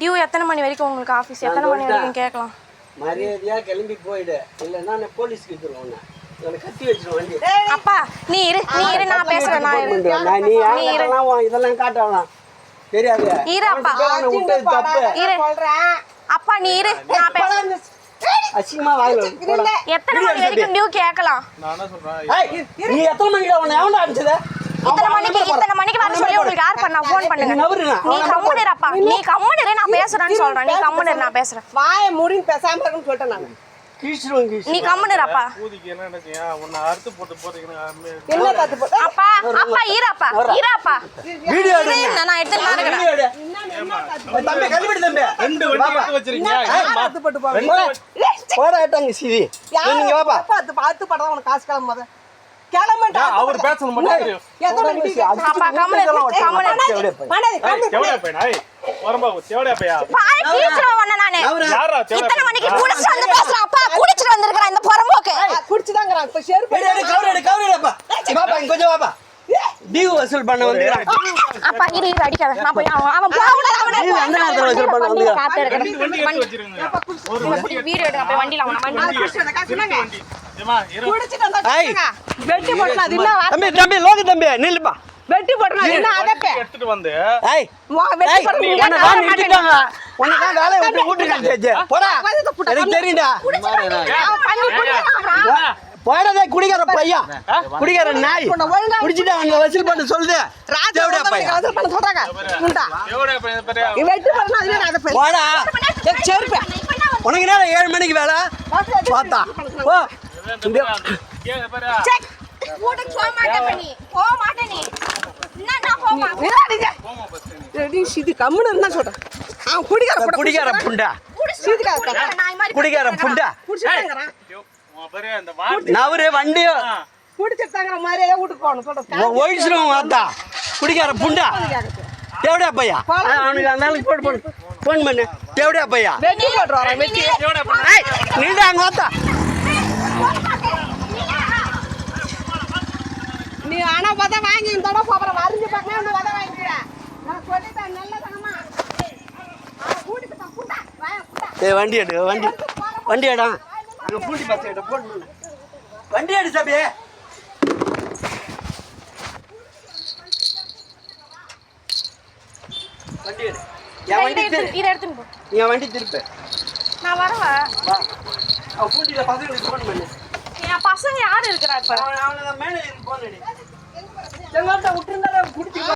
Due எத்தனை மணி வரைக்கும் உங்களுக்கு ஆஃபீஸ் எத்தனை மணி வரைக்கும் கேட்கலாம்? மரியாதையா கிளம்பி போயிடு. இல்லைன்னா நான் போலீஸ்க்கு வண்டி அப்பா நீ இரு. நீ இரு நான் பேசுறேன் நான் இரு. நான் நீ இதெல்லாம் இதெல்லாம் காட்டலாம் தெரியாது? இரு அப்பா. இரு. சொல்றேன். அப்பா நீ இரு. நான் பேசுறேன். அசிங்கமா வாயில விட்டு போடா. எத்தனை மணி வரைக்கும் டியூ கேட்கலாம்? நான் என்ன சொல்றேன்? ஏய், நீ எத்தனை மணிக்கு உன்னை எவன்டா அடிச்சது? இத்தனை மணிக்கு இத்தனை மணிக்கு வர சொல்லி உங்களுக்கு யார் பண்ணா ஃபோன் பண்ணுங்க. நீ கம்முனு அப்பா நீ கம்முனு இரு, நான் பேசுறேன்னு சொல்றேன். நீ கம்முனு இரு, நான் பேசுறேன். வாயை மூடின்னு பேசாம இருக்குன்னு சொல்லிட்டேன் நான். நீ கம்முனு இரு, அப்பா அப்பா வீடியோ நான். தம்பி தம்பி. ரெண்டு வண்டி வச்சிருக்கீங்க. தத்து போட்டு போவேன் போடா. போடா ஏட்டாங்க சிவி. நீங்க வாப்பா. பார்த்து பார்த்து படம் உனக்கு காசு கிளம்ப முத கிளம்பட்டா அவர் பேசணும் மட்டும் தெரியும் எத்தனை மணிக்கு அப்பா. மனதை வரம்பா பையா நானு. இத்தனை குடிச்சிட்டு வந்து அப்பா குடிச்சிட்டு வந்திருக்கிறேன் இந்த இப்ப எடு, கவுரு எடு, கவுரு இங்க கொஞ்சம் வாப்பா. டியூ வசூல் பண்ண வந்துக்கிறான். அப்பா இரு இரு அடிக்காத. நான் போய் அவன் அவன் போகக்கூடாது அவனை நீ எந்த நேரத்துல வசூல் பண்ண? காத்து வீடியோ போய் வண்டியில அவனை வண்டி குடிச்சு அந்த காசு என்னங்க? வண்டி. ஏமா இரு. குடிச்சிட்டு வந்தா ஏய். காசுங்க. வெட்டி போட்டலாம் அது என்ன? தம்பி தம்பி லோக தம்பி நில்லுப்பா வெட்டி அது என்ன அதப்பே எடுத்துட்டு வந்து ஏய் வா, வெட்டி போட்டலாம் உன்னை நீங்க தான் நிறுத்திட்டாங்க. உன்னை தான் வேலையை விட்டு வீட்டுக்கு அனுப்பிச்சாச்சு. போடா. புட்டா, எனக்கு தெரியும்டா. போடாதே, குடிகார பையன். குடிகார நாய். குடிச்சிட்டு அவங்க வசூல் பண்ண சொல்லுது. ராஜா தேவடியா வந்து பையன். அவசரம் பண்ண சொல்றாங்க. நீ வெட்டி போட்டலாம் அது என்ன அதப்பே? போடா. செருப்பு. உனக்கு என்ன ஏழு மணிக்கு வேலை பார்த்தா ஓ நீ. நீ. புட்டா, குடிச்சிட்டு புண்டா. குடிகார புண்டா. நவரு வண்டியும் குடிச்சிட்டாங்கிற மாதிரியே வீட்டுக்கு போகணும். சொல்றேன் ஒழிச்சிருவோம் வாத்தா குடிகார புண்டா. தேவடியா பையா அவனுக்கு அந்த நாளைக்கு போன் பண்ணு. ஃபோன் பண்ணு தேவடியா பையா போட்டு அங்க வாத்தா. நீ ஆனா வத வாங்கி இந்த தடவை போற வரைஞ்சு பார்க்கணும் இன்னும் வத வாங்கிக்கிறேன் நான் சொல்லிட்டேன் நல்ல புட்டா புட்டா ஏய் வண்டி எடு வண்டி. வண்டி எடா. அங்க பூண்டி பஸ் எடு பண்ணு வண்டி எடு சாபி வண்டி எடு. என் வண்டி இதை எடுத்துன்னு போ. என் வண்டி திருப்பு. நான் வரவா? பூண்டியில் பசங்களுக்கு ஃபோன் பண்ணு. என் பசங்க யாரு இருக்கிறா இப்ப? அவன் அவனை மேலே ஃபோன் அடி செங்கோட்டை விட்டுருந்தா குடிச்சு